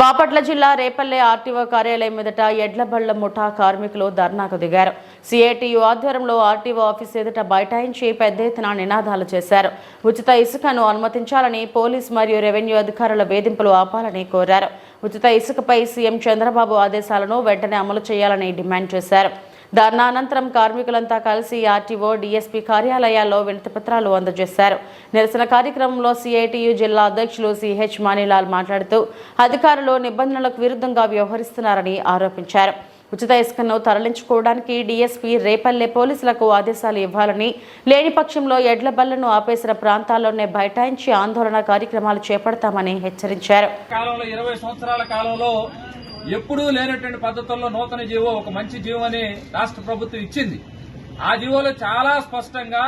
బాపట్ల జిల్లా రేపల్లె ఆర్టీఓ కార్యాలయం ఎదుట ఎడ్లబళ్ళ ముఠా కార్మికులు ధర్నాకు దిగారు. సిఐటియు ఆధ్వర్యంలో ఆర్టీఓ ఆఫీస్ ఎదుట బైఠాయించి పెద్ద ఎత్తున నినాదాలు చేశారు. ఉచిత ఇసుకను అనుమతించాలని పోలీస్ మరియు రెవెన్యూ అధికారుల వేధింపులు ఆపాలని కోరారు. ఉచిత ఇసుకపై సీఎం చంద్రబాబు ఆదేశాలను వెంటనే అమలు చేయాలని డిమాండ్ చేశారు. ధర్నా అనంతరం కార్మికులంతా కలిసి ఆర్టీఓ డీఎస్పీ కార్యాలయాల్లో వినతిపత్రాలు అందజేశారు. నిరసన కార్యక్రమంలో సిఐటియు జిల్లా అధ్యక్షులు సిహెచ్ మానిలాల్ మాట్లాడుతూ అధికారులు నిబంధనలకు విరుద్ధంగా వ్యవహరిస్తున్నారని ఆరోపించారు. ఉచిత ఇసుకను తరలించుకోవడానికి డీఎస్పీ రేపల్లె పోలీసులకు ఆదేశాలు ఇవ్వాలని లేని పక్షంలో ఎడ్ల బళ్ళను ఆపేసిన ప్రాంతాల్లోనే బైఠాయించి ఆందోళన కార్యక్రమాలు చేపడతామని హెచ్చరించారు. కాలంలో ఇరవై సంవత్సరాల కాలంలో ఎప్పుడూ లేనటువంటి పద్ధతుల్లో నూతన జీవో ఒక మంచి జీవో అని రాష్ట్ర ప్రభుత్వం ఇచ్చింది. ఆ జీవోలో చాలా స్పష్టంగా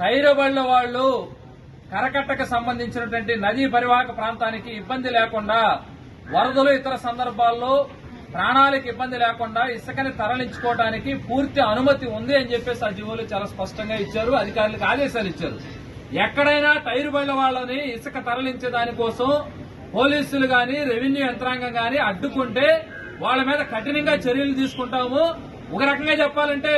తైరబళ్ళ వాళ్ళు కరకట్టకు సంబంధించినటువంటి నదీ పరివాహక ప్రాంతానికి ఇబ్బంది లేకుండా వరదలు ఇతర సందర్భాల్లో ప్రాణాలకు ఇబ్బంది లేకుండా ఇసుకని తరలించుకోవడానికి పూర్తి అనుమతి ఉంది అని చెప్పేసి ఆ జీవోలు చాలా స్పష్టంగా ఇచ్చారు అధికారులకు ఆదేశాలు ఇచ్చారు. ఎక్కడైనా టైరు బయల వాళ్ళని ఇసుక తరలించే దానికోసం పోలీసులు గాని రెవెన్యూ యంత్రాంగం గాని అడ్డుకుంటే వాళ్ళ మీద కఠినంగా చర్యలు తీసుకుంటాము. ఒక రకంగా చెప్పాలంటే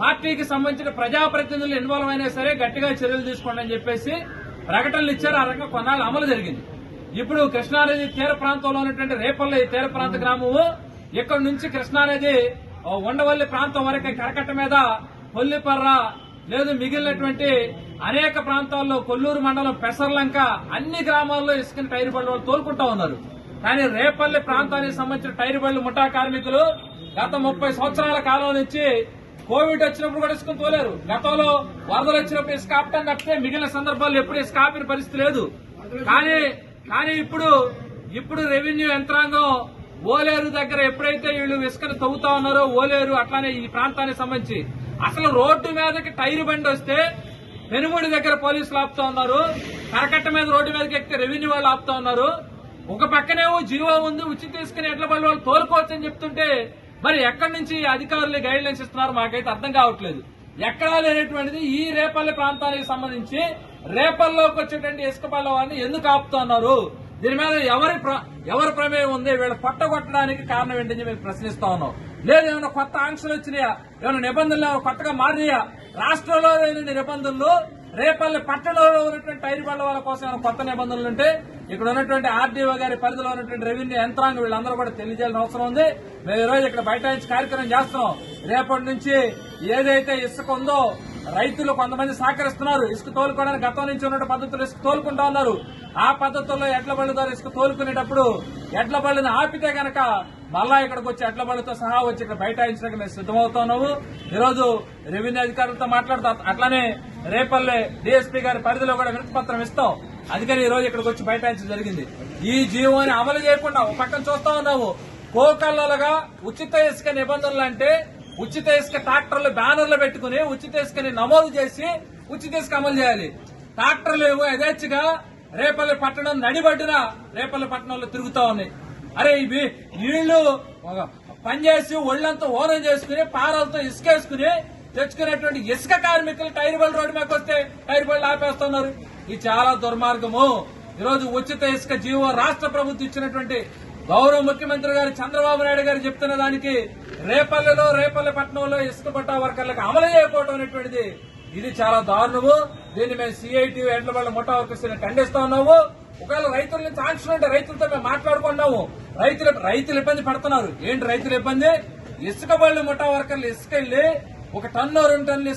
పార్టీకి సంబంధించిన ప్రజాప్రతినిధులు ఇన్వాల్వ్ అయినా సరే గట్టిగా చర్యలు తీసుకోండి అని చెప్పేసి ప్రకటనలు ఇచ్చారు. ఆ రకంగా కొన్నాళ్ళు అమలు జరిగింది. ఇప్పుడు కృష్ణానది తీర ప్రాంతంలో ఉన్నటువంటి రేపల్లి తీర ప్రాంత గ్రామము ఇక్కడ నుంచి కృష్ణానది ఉండవల్లి ప్రాంతం వరకు కరకట్ట మీద పొల్లిపర్ర లేదు మిగిలినటువంటి అనేక ప్రాంతాల్లో కొల్లూరు మండలం పెసర్లంక అన్ని గ్రామాల్లో ఇసుకని టైర్ బళ్ళు వాళ్ళు తోలుకుంటా ఉన్నారు. కానీ రేపల్లి ప్రాంతానికి సంబంధించిన టైర్ బళ్ళు ముఠా కార్మికులు గత ముప్పై సంవత్సరాల కాలం నుంచి కోవిడ్ వచ్చినప్పుడు కూడా ఇసుక తోలేరు. గతంలో వరదలు వచ్చినప్పుడు ఇసుక ఆపటం తప్పితే మిగిలిన సందర్భాల్లో ఎప్పుడు ఇసుక ఆపిన పరిస్థితి లేదు. కానీ కానీ ఇప్పుడు ఇప్పుడు రెవెన్యూ యంత్రాంగం ఓలేరు దగ్గర ఎప్పుడైతే వీళ్ళు ఇసుకను తవ్వుతా ఉన్నారో ఓలేరు అట్లానే ఈ ప్రాంతానికి సంబంధించి అసలు రోడ్డు మీదకి టైర్ బండి వస్తే పెనుముడి దగ్గర పోలీసులు ఆపుతా ఉన్నారు. కరకట్ట మీద రోడ్డు మీదకి ఎక్కితే రెవెన్యూ వాళ్ళు ఆపుతా ఉన్నారు. ఒక పక్కనేమో జీవో ఉంది ఉచిత తీసుకుని ఎట్ల బళ్ళు వాళ్ళు తోలుకోవచ్చు అని చెప్తుంటే మరి ఎక్కడి నుంచి ఈ అధికారులు గైడ్ లైన్స్ ఇస్తున్నారు మాకైతే అర్థం కావట్లేదు. ఎక్కడా లేనటువంటిది ఈ రేపల్లి ప్రాంతానికి సంబంధించి రేపల్లోకి వచ్చేటువంటి ఇసుక పళ్ళ వారిని ఎందుకు ఆపుతున్నారు దీని మీద ఎవరి ప్ర- ఎవరి ప్రమేయం ఉంది? వీళ్ళు పట్టగొట్టడానికి కారణం ఏంటని మేము ప్రశ్నిస్తా ఉన్నాం. లేదు ఏమైనా కొత్త ఆంక్షలు వచ్చినాయా? ఏమైనా నిబంధనలు ఏమైనా కొత్తగా మారినాయా? రాష్ట్రంలో లేని నిబంధనలు రేపల్లి పట్టణంలో ఉన్నటువంటి టైర్ బళ్ళ వాళ్ళ కోసం ఏమైనా కొత్త నిబంధనలు ఉంటే ఇక్కడ ఉన్నటువంటి ఆర్డీఓ గారి పరిధిలో ఉన్నటువంటి రెవెన్యూ యంత్రాంగం వీళ్ళందరూ కూడా తెలియజేయాల్సిన అవసరం ఉంది. మేము ఈ రోజు ఇక్కడ బయట కార్యక్రమం చేస్తున్నాం. రేపటి నుంచి ఏదైతే ఇసుక ఉందో రైతులు కొంతమంది సహకరిస్తున్నారు. ఇసుక తోలుకోవడానికి గతం నుంచి ఉన్న పద్ధతులు ఇసుక తోలుకుంటా ఉన్నారు. ఆ పద్ధతుల్లో ఎడ్ల బళ్ళు ద్వారా ఇసుక తోలుకునేటప్పుడు ఎడ్ల బళ్ళని ఆపితే గనక మళ్ళా ఇక్కడికి వచ్చి ఎడ్ల సహా వచ్చి ఇక్కడ బైఠాయించడానికి మేము సిద్దమవుతున్నాము ఈరోజు రెవెన్యూ అధికారులతో మాట్లాడుతా అట్లానే రేపల్లె డీఎస్పీ గారి పరిధిలో కూడా వినతిపత్రం ఇస్తాం. అందుకని ఈ రోజు ఇక్కడికి వచ్చి బైఠాయించడం జరిగింది. ఈ జీవోని అమలు చేయకుండా ఒక పక్కన చూస్తా ఉన్నాము. కోకల్లలుగా ఉచిత ఇసుక నిబంధనలు అంటే ఉచిత ఇసుక ట్రాక్టర్లు బ్యానర్లు పెట్టుకుని ఉచిత ఇసుకని నమోదు చేసి ఉచిత ఇసుక అమలు చేయాలి. ట్రాక్టర్లు ఏమో యథేచ్ఛగా రేపల్లి పట్టణం నడిబడ్డున రేపల్లి పట్టణంలో తిరుగుతా ఉన్నాయి. అరే ఇవి వీళ్ళు పనిచేసి ఒళ్ళంతా ఓనం చేసుకుని పారలతో ఇసుకేసుకుని తెచ్చుకునేటువంటి ఇసుక కార్మికులు టైర్బల్ రోడ్డు మీదకి వస్తే టైర్ బళ్ళు ఆపేస్తున్నారు. ఇది చాలా దుర్మార్గము. ఈరోజు ఉచిత ఇసుక జీవో రాష్ట్ర ప్రభుత్వం ఇచ్చినటువంటి గౌరవ ముఖ్యమంత్రి గారు చంద్రబాబు నాయుడు గారు చెప్తున్న దానికి రేపల్లెలో రేపల్లె పట్టణంలో ఇసుక పట్టా వర్కర్లకు అమలు చేయకపోవడం అనేటువంటిది ఇది చాలా దారుణము. దీన్ని మేము సిఐటి ఎండ్ల ముఠా వర్కర్స్ ఖండిస్తా ఉన్నాము. ఒకవేళ రైతుల్ని నుంచి ఉంటే రైతులతో మేము మాట్లాడుకున్నాము రైతులు రైతులు ఇబ్బంది పడుతున్నారు. ఏంటి రైతుల ఇబ్బంది? ఇసుక బళ్ళు ముఠా వర్కర్లు ఇసుకెళ్ళి ఒక టన్ను రెండు టన్నులు